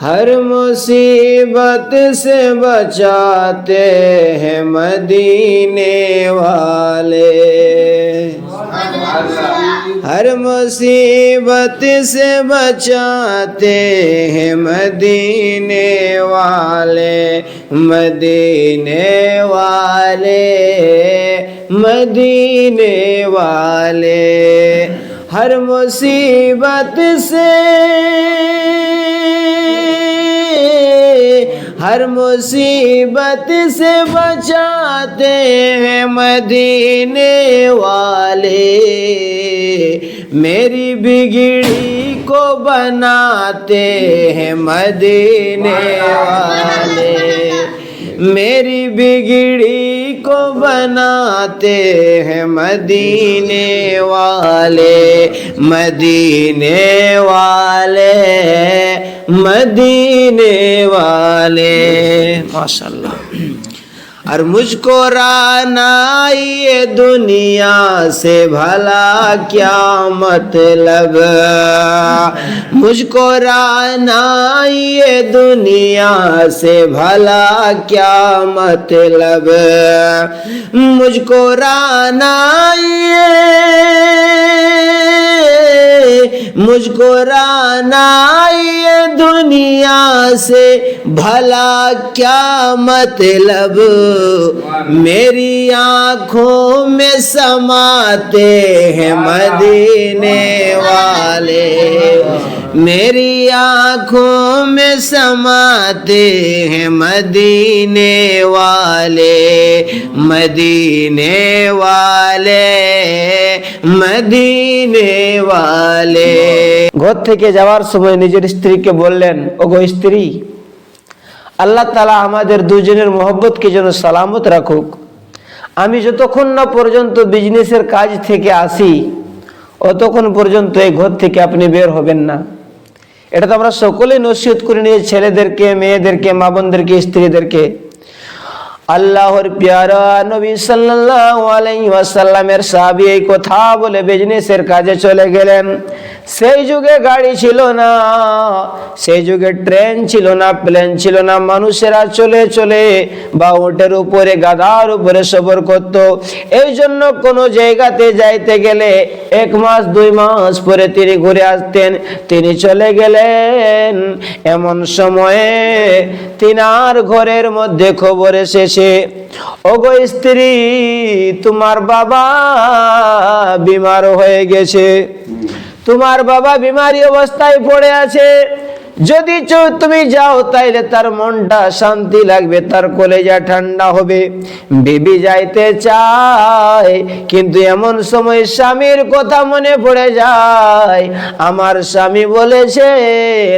हर मुसीबत से बचाते हैं मदीने वाले। हर मुसीबत से बचाते हैं मदीने वाले मदीने वाले मदीने वाले। हर मुसीबत से हर मुसीबत से बचाते हैं मदीने वाले। मेरी बिगड़ी को बनाते हैं मदीने वाले। मेरी बिगड़ी को बनाते हैं मदीने वाले मदीने वाले। मदीने वाले माशाल्लाह और मुझको राना ये दुनिया से भला क्या मतलब? मुझको राना ये दुनिया से भला क्या मतलब? मुझको राना ये मुझको राना ये दुनिया से भला क्या मतलब? मेरी आंखों में समाते हैं मदीने वाले मेरी आंखों में समाते हैं मदीने वाले मदीने वाले মদিনে ওয়ালে ঘর থেকে যাওয়ার সময় নিজের স্ত্রীকে বললেন ওগো স্ত্রী আল্লাহ তালা আমাদের দুজনের মহব্বতকে যেন সালামত রাখুক। আমি যতক্ষণ না পর্যন্ত বিজনেসের কাজ থেকে আসি, অতক্ষণ পর্যন্ত এই ঘর থেকে আপনি বের হবেন না। এটা তো আমরা সকলেই নসিহত করে নিয়ে ছেলেদেরকে, মেয়েদেরকে মা বোনদেরকে স্ত্রীদেরকে। আল্লাহর পেয়ারা নবী সাল্লাল্লাহু আলাইহি ওয়াসাল্লামের সাহাবী এই কথা বলে বিজনেসের কাজে চলে গেলেন। সেই যুগে গাড়ি ছিল না, সেই যুগে ট্রেন ছিল না, প্লেন ছিল না, মানুষেরা চলে চলে বা ওটের উপরে গাদার উপরে সবর করত। এই জন্য কোনো জায়গাতে যাইতে গেলে এক মাস, দুই মাস পরে তিনি ঘুরে আসতেন। তিনি চলে গেলেন। এমন সময়ে তিনার ঘরের মধ্যে খবর এসেছে, ওগো স্ত্রী, তোমার বাবা বিমার হয়ে গেছে। তোমার বাবা বিমারি অবস্থায় পড়ে আছে। যদি তুমি যাও তাইলে তার মনটা শান্তি লাগবে তার কলেজা ঠান্ডা হবে। বেবি যাইতে চায় কিন্তু এমন সময় স্বামীর কথা মনে পড়ে যায়। আমার স্বামী বলেছেন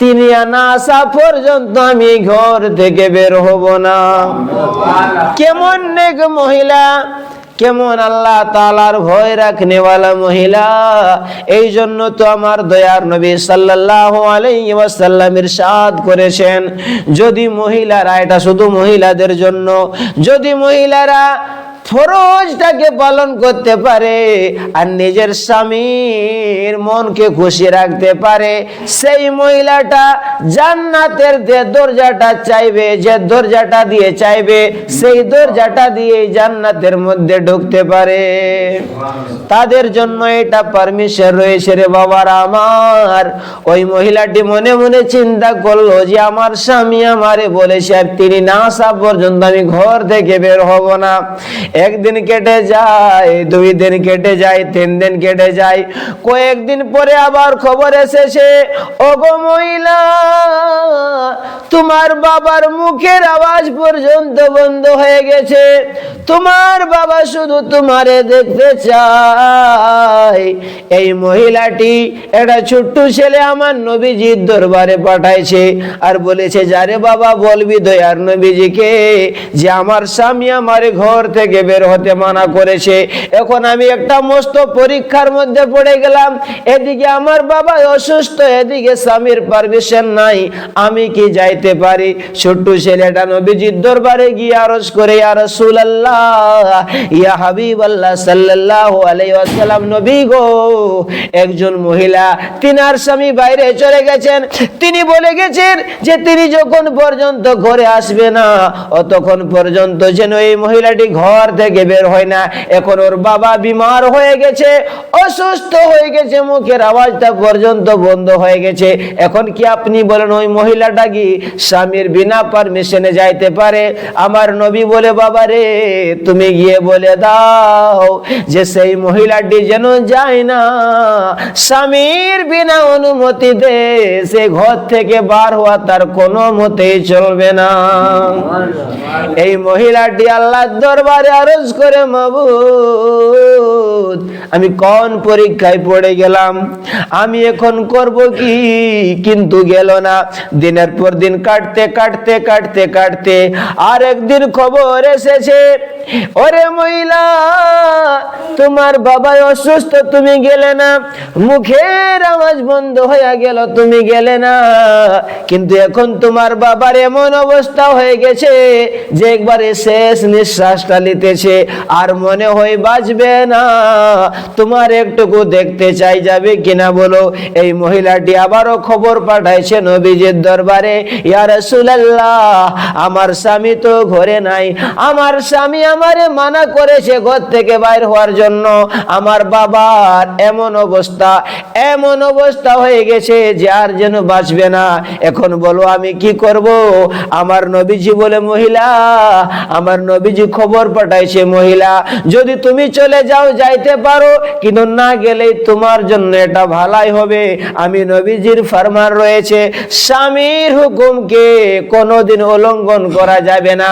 তিনি না আসা পর্যন্ত আমি ঘর থেকে বের হব না। কেমন নেক মহিলা। কেমন আল্লাহ তালার ভয় রাখনেওয়ালা মহিলা? এই জন্য তো আমার দয়ার নবী সাল্লাহ আলাইসাল্লামের সাদ করেছেন, যদি মহিলারা, এটা শুধু মহিলাদের জন্য, যদি মহিলারা ফরজটাকে পালন করতে পারে আর নিজের স্বামীর মনকে খুশি রাখতে পারে, সেই মহিলাটা জান্নাতের যে দরজাটা চাইবে, যে দরজাটা দিয়ে চাইবে, সেই দরজাটা দিয়ে জান্নাতের মধ্যে ঢুকতে পারে। তাদের জন্য এটা পারমিশন রয়েছে রে বাবার আমার। ওই মহিলাটি মনে মনে চিন্তা করল যে আমার স্বামী আমারে বলেছে, আর তিনি না আসা পর্যন্ত আমি ঘর থেকে বের হব না। একদিন কেটে যায়, দুই দিন কেটে যায়, তিন দিন কেটে যায়। কয়েকদিন পরে আবার খবর এসেছে, ওগো মহিলা, তোমার বাবার মুখের আওয়াজ পর্যন্ত বন্ধ হয়ে গেছে। তোমার বাবা শুধু তোমারে দেখতে চায়। এই মহিলাটি একটা ছোট্ট ছেলে আমার নবীজির দরবারে পাঠাইছে আর বলেছে, যারে বাবা বলবি দয়ার নবীজিকে যে আমার স্বামী আমার ঘর থেকে বের হতে মানা করেছে। এখন আমি একটা মস্ত পরীক্ষার মধ্যে পড়ে গেলাম। এদিকে আমার বাবা অসুস্থ, এদিকে স্বামীর পারমিশন নাই। আমি কি যাইতে পারি? ছোট্ট ছেলেটা নবীজির দরবারে গিয়ে আরজ করে, ইয়া রাসূলুল্লাহ, ইয়া ওয়াসাল্লাম, নবী গো, একজন মহিলা, তিনার স্বামী বাইরে চলে গেছেন। তিনি বলে গেছেন যে তিনি যখন পর্যন্ত ঘরে আসবে না পর্যন্ত যেন এই মহিলাটি ঘর থেকে বের হয় না। এখন ওর বাবা বিমার হয়ে গেছে অসুস্থ হয়ে গেছে মুখের আওয়াজটা পর্যন্ত বন্ধ হয়ে গেছে। এখন কি আপনি বলেন ওই মহিলাটা কি স্বামীর বিনা পারমিশনে যাইতে পারে? আমার নবী বলে বাবা রে তুমি গিয়ে বলে দাও যে সেই মহিলাটি যেন যায় না। স্বামীর বিনা অনুমতিতে সে ঘর থেকে বার হওয়া তার কোনো মতেই চলবে না। এই মহিলাটি আল্লাহর দরবারে আরজ করে মাবুদ। আমি কোন পরীক্ষায় পড়ে গেলাম? আমি এখন করব কি? কিন্তু গেল না। দিনের পর দিন কাটতে কাটতে কাটতে কাটতে আর একদিন খবর এসেছে। ওরে মহিলা, তোমার বাবা অসুস্থ, তুমি গেলে না। মুখের আওয়াজ বন্ধ হয়ে গেল, তুমি গেলে না। কিন্তু এখন তোমার বাবার এমন অবস্থা হয়ে গেছে যে একবারে শেষ নিঃশ্বাসটা নিতেছে আর মনে হয় বাঁচবে না। তোমার একটুকু দেখতে চাই, যাবে কিনা বলো? এই মহিলাটি আবারও খবর পাঠাইছে নবীজির দরবারে, ইয়া রাসূলুল্লাহ, আমার স্বামী তো ঘরে নাই। আমার স্বামী আমারে মানা করেছে ঘর থেকে বাইর হওয়ার জন্য। আমার বাবার এমন অবস্থা এমন অবস্থা হয়ে গেছে যে আর যেন বাঁচবে না। এখন বলো, আমি কি করব? আমার নবীজি বলে, মহিলা, আমার নবীজি খবর পাঠাইছে মহিলা, যদি তুমি চলে যাও, যাইতে পারো, কিন্তু না গেলেই তোমার জন্য এটা ভালাই হবে। আমি নবীজির ফরমান রয়েছে, স্বামীর হুকুমকে কোনোদিন উল্লঙ্ঘন করা যাবে না।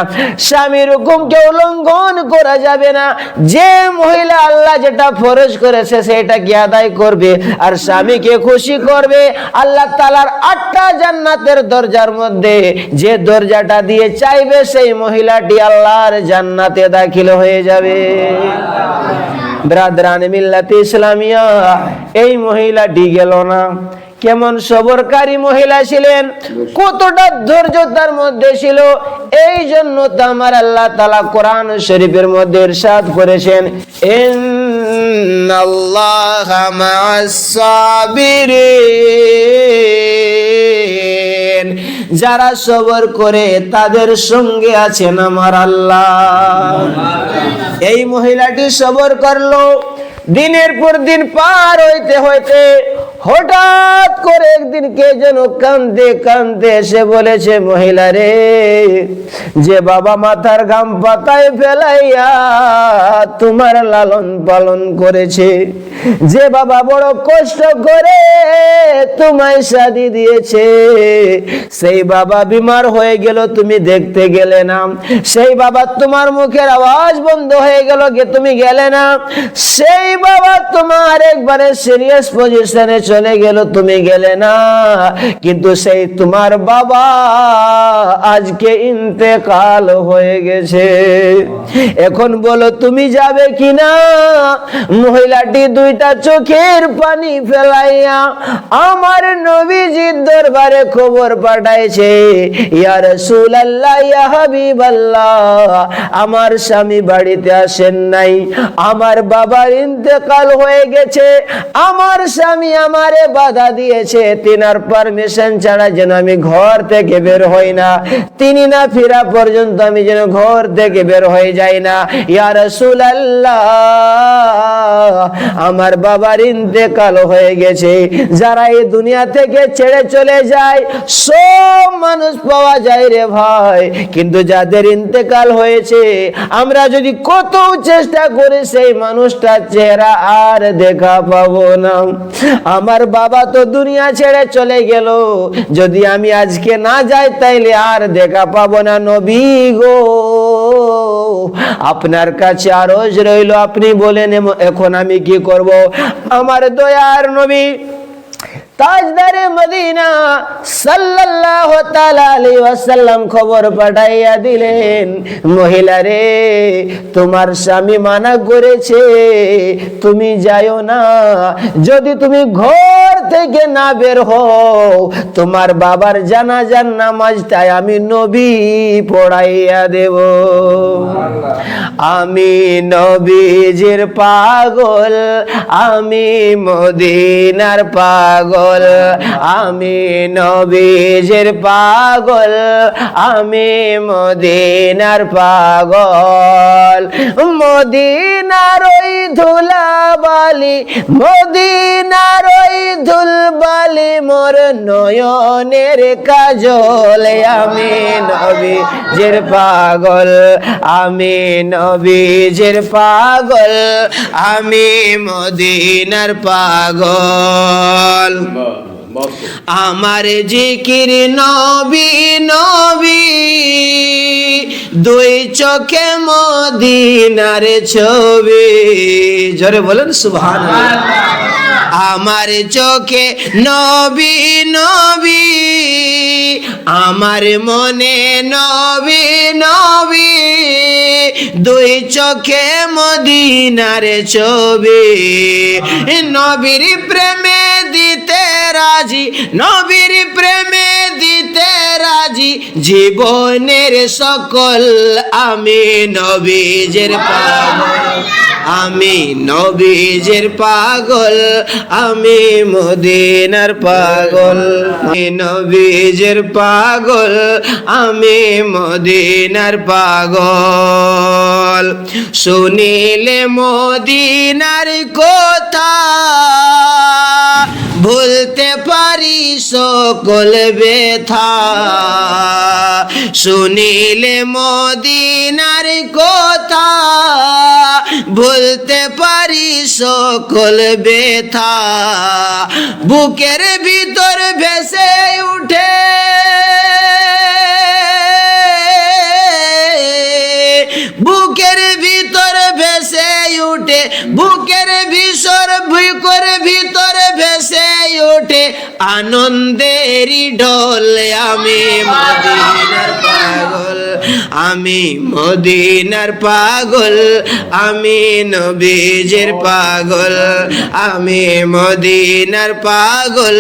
স্বামীর হুকুমকে উল্লঙ্ঘন করা যাবে না। যে মহিলা আল্লাহ যেটা ফরজ করেছে, সেটা কি আদায় করবে? আর স্বামীকে খুশি করবে? আল্লাহ তালার আটটা জান্নাতের দরজার মধ্যে যে দরজাটা দিয়ে চাইবে, সেই মহিলাটি আল্লাহর জান্নাতে দাখিল হয়ে যাবে। ব্রাদরান মিল্লাতে ইসলামিয়া, এই মহিলাটি গেল না। কেমন সবরকারী মহিলা ছিলেন, কতটা ধৈর্য তার মধ্যে ছিল, এই জন্য তো আমার আল্লাহ তালা কোরআন শরীফের মধ্যে ইরশাদ করেছেন সাবিরিন। যারা সবর করে তাদের সঙ্গে আছেন আমার আল্লাহ। এই মহিলাটি সবর করল, দিনের পর দিন পার হইতে হইতে হঠাৎ করে একদিন কে যেন কান্দে কান্দে এসে বলেছে, মহিলা রে, যে বাবা মাথার গাম পাতায় ফেলাইয়া তোমার লালন পালন করেছে, যে বাবা বড় কষ্ট করে তোমায় শাদি দিয়েছে, সেই বাবা বিমার হয়ে গেল, তুমি দেখতে গেলে না। সেই বাবা তোমার মুখের আওয়াজ বন্ধ হয়ে গেল, গে তুমি গেলে না। সেই বাবা তোমার একবারে সিরিয়াস পজিশনে চলে গেল, তুমি গেলে না। কিন্তু সেই তোমার বাবা আজকে ইন্তেকাল হয়ে গেছে। এখন বলো, তুমি যাবে কিনা? মহিলাটি দুইটা চোখের পানি ফেলাইয়া আমার নবীজির দরবারে খবর পাঠাইছে, ইয়া রাসূলুল্লাহ, ইয়া হাবিবাল্লাহ, আমার স্বামী বাড়িতে আসেন নাই। আমার বাবার ইন্তেকাল হয়ে গেছে। আমার স্বামী আমারে বাধা দিয়েছে, তিনার পারমিশন ছাড়া যেন আমি ঘর থেকে বের হই না। তিনি না ফেরা পর্যন্ত আমি যেন ঘর থেকে বের হয়ে যাই না। ইয়া রাসূলুল্লাহ, আমার বাবার ইন্তেকাল হয়ে গেছে। যারা এই দুনিয়া থেকে ছেড়ে চলে যায়, সব মানুষ পাওয়া যায় রে ভাই। কিন্তু যাদের ইন্তেকাল হয়েছে, আমরা যদি কত চেষ্টা করি, সেই মানুষটার চেহারা আর দেখা পাবো না। আমার বাবা তো দুনিয়া ছেড়ে চলে গেল। যদি আমি আজকে না যাই, তাইলে আর দেখা পাবো না নবী গো। আপনার কাছে আরজ রইল, আপনি বলেন এখন আমি কি করব? আমার দয়ার নবী তাজদারে মদিনা সাল্লাল্লাহু তাআলা আলাইহি ওয়াসাল্লাম খবর পাঠাইয়া দিলেন, মহিলা রে, তোমার স্বামী মানা করেছে, তুমি যাইও না। যদি তুমি ঘর থেকে না বের হও, তোমার বাবার জানাজার নামাজটাই আমি নবী পড়াইয়া দেব। আমি নবীজির পাগল, আমি মদিনার পাগল। আমি নবীজির পাগল, আমি মদিনার পাগল। মদিনার ওই ধুলা বালি মদিনার ওই ধুলবালি, মোর নয়নের কাজল, আমি নবীজের পাগল, আমি নবীজের পাগল, আমি মদিনার পাগল। আমার জিকির নবী নবী, দুই চোখে মদিনার ছবি। জোরে বলেন সুভান আমার চোখে নবী নবী, আমার মনে নবী নবী, দুই চোখে মদিনার ছবি। নবীর প্রেমে রাজি, নবীর প্রেমে দিতে রাজি, জীবনের সকল আমি নবীজের পাগল। আমি নবীজের পাগল, আমি মদিনার পাগল। আমি নবীজের পাগল, আমি মদিনার পাগল। শুনিলে মদিনার কথা ভুলতে পারি সকল ব্যথা। শুনিলে মদিনার কথা, ভুলতে পারি সকল ব্যথা। বুকের ভিতর ভেসে উঠে, বুকের ভিতর ভেসে উঠে বুকের আনন্দেরই ঢোল আমি মদিনার পাগল, আমি মদিনার পাগল, আমি নবীজের পাগল, আমি মদিনার পাগল,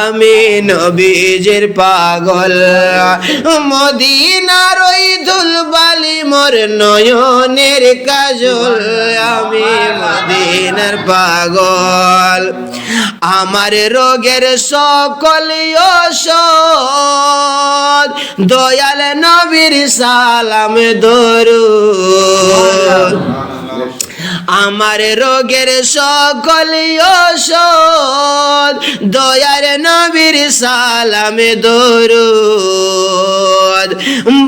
আমি নবীজের পাগল। মদিনার ওই দুলবালি মোর নয়নের কাজল, আমি মদিনার পাগল। আমার রোগের সকল ওষুধ দয়াল নবীর সালাম দরু আমার রোগের সকল ওষুধ দয়ার নবীর সালামে দরুদ।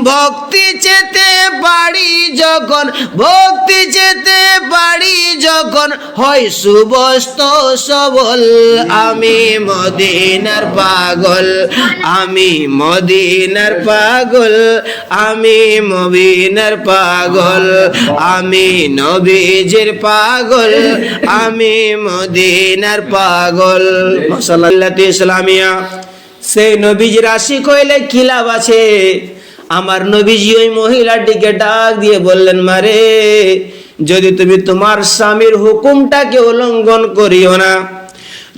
ভক্তি চেতে পারি যখন, ভক্তি চেতে পারি যখন হয় সুবস্ত সবল। আমি মদিনার পাগল, আমি মদিনার পাগল, আমি মদিনার পাগল, আমি নবীজের পাগল, আমি মদিনার পাগল। মাসাল্লাহ ইসলামিয়া সেই নবীজির আশিক হইলে কি লাভ আছে? আমার নবীজি ওই মহিলাটিকে ডাক দিয়ে বললেন, মারে, যদি তুমি তোমার স্বামীর হুকুমটাকে উল্লঙ্ঘন করিও না,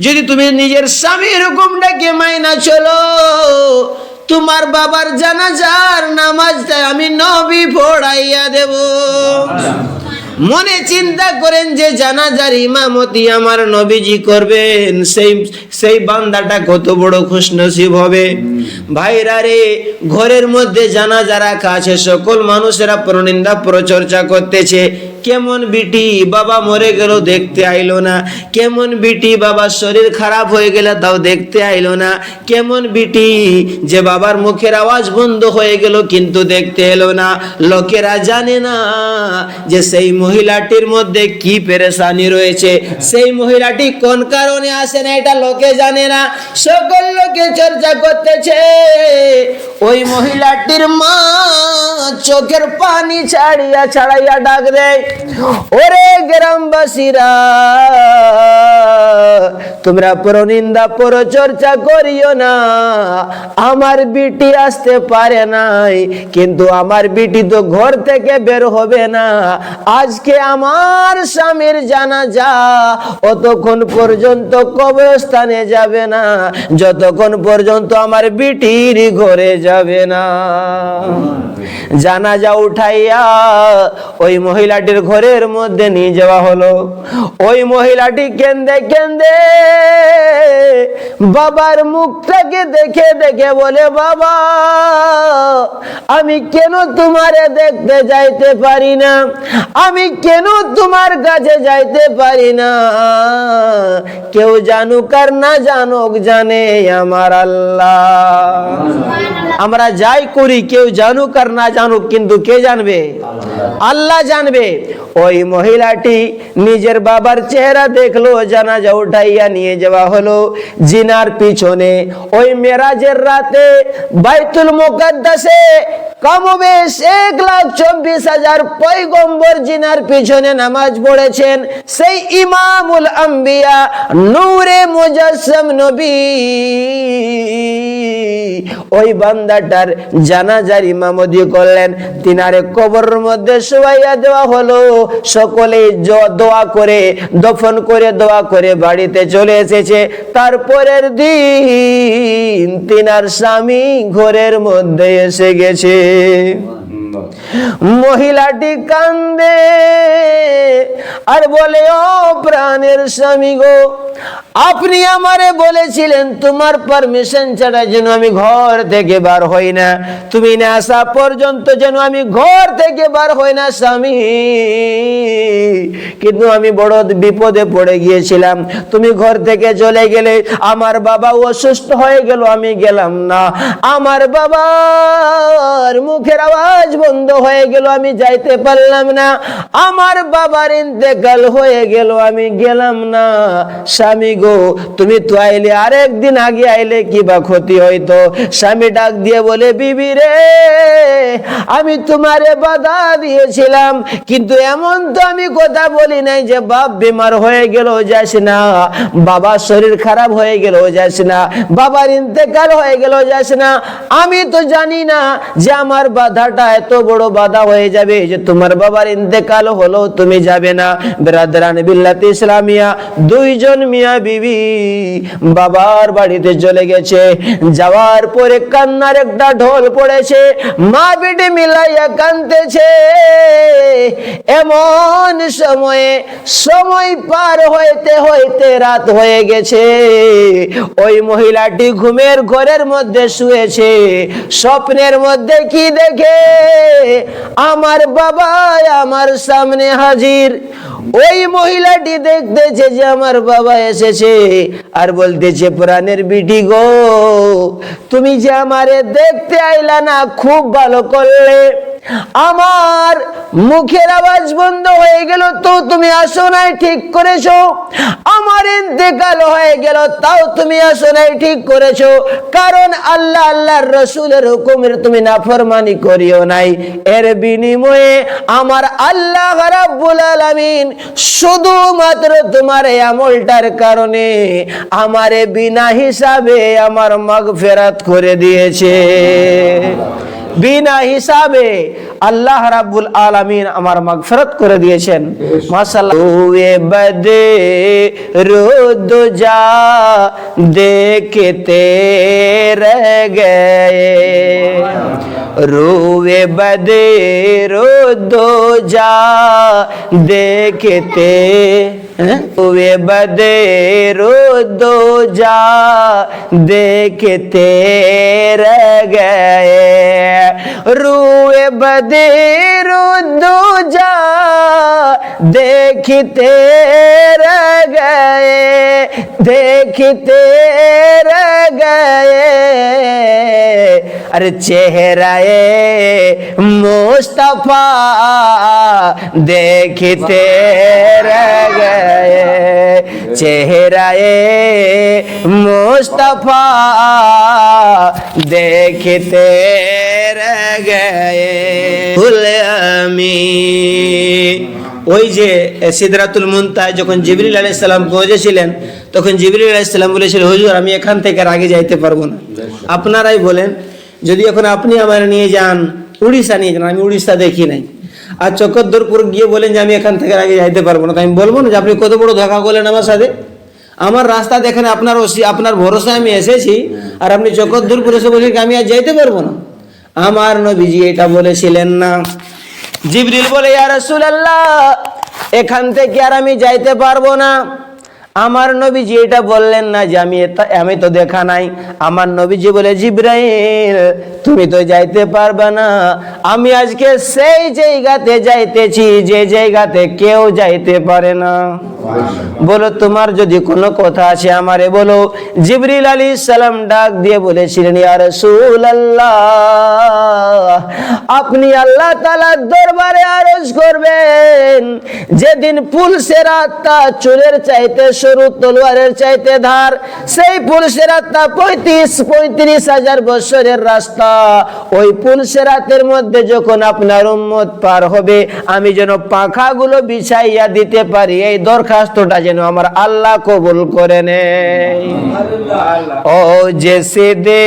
যদি তুমি নিজের স্বামীর হুকুমটাকে মাইনা চলো, তোমার বাবার জানাজার নামাজটা আমি নবী পড়াইয়া দেব। মনে চিন্তা করেন যে জানাজার ইমামতি আমার নবীজি করবেন, সেই সেই বান্দাটা কত বড় খুশনসিব হবে। ভাইরা রে, ঘরের মধ্যে জানাজা রাখা আছে, সকল মানুষেরা প্রনিন্দা প্রচর্চা করতেছে। কেমন বিটি বাবা মরে গেল দেখতে আইলো না। কেমন বিটি বাবার শরীর খারাপ হয়ে গেলে তাও দেখতে আইলো না। কেমন বিটি যে বাবার মুখের আওয়াজ বন্ধ হয়ে গেল কিন্তু দেখতে এলো না। লোকেরা জানে না যে সেই মহিলাটির মধ্যে কি পেরেশানি রয়েছে। সেই মহিলাটি কোন কারণে আসে না এটা লোকে জানে না। সকল লোকে চর্চা করতেছে। ওই মহিলাটির মা চোখের পানি ছাড়িয়া ছাড়াইয়া ডাক দেয় ওরে গ্রামবাসীরা তোমরা পরনিন্দা পরচর্চা করিও না। আমার বিটি আসতে পারে নাই কিন্তু আমার বিটি তো ঘর থেকে বের হবে না। আজকে আমার স্বামীর জানা যা অতক্ষণ পর্যন্ত কবরস্থানে যাবে না যতক্ষণ পর্যন্ত আমার বিটির ঘরে যাবে না। জানাজা উঠাইয়া ওই মহিলাটির ঘরের মধ্যে নিয়ে যাওয়া হলো। ওই মহিলাটি কেন্দে কেন্দে বাবার মুখটাকে দেখে দেখে বলে, বাবা, আমি কেন তোমারে দেখতে যাইতে পারি না? আমি কেন তোমার কাছে যাইতে পারি না? কেউ জানুক আর না জানুক জানে আমার আল্লাহ। আমরা যাই করি, কেউ জানুক আর না জানুক, কিন্তু কে জানবে? আল্লাহ জানবে। ওই মহিলাটি নিজের বাবার চেহারা দেখল, জানাজা উঠাইয়া নিয়ে যাওয়া হলো। জিনার পিছনে ওই মেরাজের রাতে বাইতুল মুকাদ্দাসে কমবেশ এক লাখ চব্বিশ হাজার পৈগম্বর জিনার পিছনে নামাজ পড়েছেন। সেই ইমামুল আম্বিয়া নূরে মুজাসম নবী। ওই বান্দাটার জানাজার ইমামতি করলেন। তিনারে কবরের মধ্যে শোয়াইয়া দেওয়া হলো। সকলে জ- দোয়া করে, দফন করে, দোয়া করে বাড়িতে চলে এসেছে। তারপরের দিন তিনার স্বামী ঘরের মধ্যে এসে গেছে। মহিলাটি কান্দে, আর বলে, ও প্রাণের স্বামী গো, আপনি আমারে বলেছিলেন তোমার পারমিশন ছাড়া যেন আমি ঘর থেকে বার হই না। তুমি না আসা পর্যন্ত যেন আমি ঘর থেকে বার হই না, স্বামী। কিন্তু আমি বড় বিপদে পড়ে গিয়েছিলাম। তুমি ঘর থেকে চলে গেলে আমার বাবা অসুস্থ হয়ে গেল, আমি গেলাম না। আমার বাবার মুখের আওয়াজ বন্ধ হয়ে গেল, আমি যাইতে পারলাম না। আমার বাবার ইন্তেকাল হয়ে গেল, আমি গেলাম না। স্বামী গো, তুমি তো আইলে, আরেকদিন আগে আইলে কি বা ক্ষতি হইতো? স্বামী ডাক দিয়ে বলে, বিবি রে, আমি তোমারে বাধা দিয়েছিলাম, কিন্তু এমন তো আমি কথা বলি নাই যে বাপ বিমার হয়ে গেল, যাস না। বাবার শরীর খারাপ হয়ে গেল, যাস না। বাবার ইন্তেকাল হয়ে গেল, যাস না। আমি তো জানি না যে আমার বাধাটা এত বড় বাধা হয়ে যাবে যে তোমার বাবার ইন্তেকাল হলো, তুমি যাবে না। বেরাদারান বিল্লাতে ইসলামিয়া, দুইজন মিয়া বিবি বাবার বাড়িতে চলে গেছে। যাওয়ার পরে কান্নার একটা ঢোল পড়েছে, মা বেটে মিলাইয়া কানতেছে এমন সময়ে সময় পার হইতে হইতে রাত হয়ে গেছে। ওই মহিলাটি ঘুমের ঘরের মধ্যে শুয়েছে, স্বপ্নের মধ্যে কি দেখে? আমার বাবা আমার সামনে হাজির। ওই মহিলাটি দেখতেছে যে আমার বাবা এসেছে আর বলতেছে, প্রাণের বিটি গো, তুমি যে আমারে দেখতে আইলা না, খুব ভালো করলে। আমার মুখের আওয়াজ বন্ধ হয়ে গেল তো তুমি আসো নাই, ঠিক করেছ। আমার ইন্তেকাল হয়ে গেল, তাও তুমি আসো নাই, ঠিক করেছ। কারণ আল্লাহ, আল্লাহর রসুলের হুকুমের তুমি নাফরমানি করিও নাই। এর বিনিময়ে আমার আল্লাহ রাব্বুল আলামিন শুধুমাত্র তোমার এই আমলটার কারণে আমারে বিনা হিসাবে আমার মাগফিরাত করে দিয়েছে। বিনা হিসাবে আল্লাহ রাব্বুল আলামিন আমার মাগফিরাত করে দিয়েছেন। মাশাআল্লাহ। ওয়ে বদে রোদ যা দেখতে রহ গয়ে। রুয়ে বদে রোদ যা দেখতে। রুয়ে বদে রোদ যা দেখতে রহ গয়ে। that. रूए बदीरु दूजा, देखते रह गए, देखते रह गए। अरे चेहरा मुस्तफ़ा, देखते रह गए। चेहरा मुस्तफ़ा, देखते रह गए আমি। ওই যে সিদরাতুল মুনতায় যখন জিবরিল আলাইহিস সালাম পৌঁছেছিলেন, তখন জিবরিল আলাইহিস সালাম বলেছিল, হুজুর, আমি এখান থেকে আগে যাইতে পারব না। আপনারাই বলেন, যদি এখন আপনি আমার নিয়ে যান, উড়িষ্যা নিয়ে যান, আমি উড়িষ্যা দেখি নাই। আর চকদ্দরপুর গিয়ে বলেন যে, আমি এখান থেকে আগে যাইতে পারব না। তো আমি বলব না যে, আপনি কত বড় ধোকা করলেন আমার সাথে? আমার রাস্তা দেখেন আপনার আপনার ভরসায় আমি এসেছি, আর আপনি চকদ্দরপুর এসে বলছেন আমি আর যাইতে পারব না? আমার নবীজি এটা বলেছিলেন না। জিবরিল বলে, ইয়া রাসূলুল্লাহ, এখান থেকে আর আমি যাইতে পারব না। আমার নবীজি এটা বললেন না যে, আমি আমি তো দেখা নাই। আমার নবীজি বলে, জিব্রাইল, তুমি তো যাইতে পারবে না। আমি আজকে সেই জায়গাতে যাইতেছি যে জায়গাতে কেউ যাইতে পারে না। বলো, তোমার যদি কোনো কথা আছে আমারে বলো। জিবরিল আলী সালাম ডাক দিয়ে বলেছিলেন, ইয়া রাসূলুল্লাহ, আপনি আল্লাহ তাআলার দরবারে আরজ করবেন। যেদিন পুলসের আত্মা চুলের চাইতে সরু, তলোয়ারের চাইতে ধার, সেই পুলসের আত্মা পঁয়ত্রিশ পঁয়ত্রিশ হাজার বছরের রাস্তা। ওই পুলসের রাতের মধ্যে যখন আপনার উম্মত পার হবে, আমি যেন পাখাগুলো বিছাইয়া দিতে পারি, এই দরখাস্তটা যেন আমার আল্লাহ কবুল করে নেয়। ও জেসে দে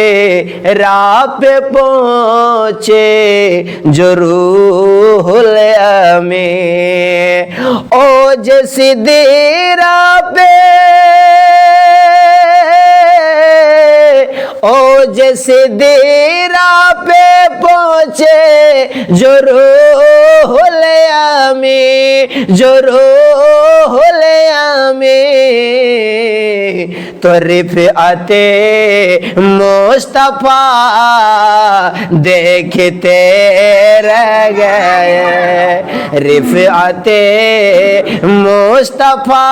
রাপে পৌঁছে জরু হলে আমি ও জেসে দে রাপে ओ, जैसे देरा पे पहुँचे, जो रो लिया आमे, जो रो लिया में तरीफ आते मुस्तफ़ा, देखते रह गए। रिफ आते मुस्तफ़ा।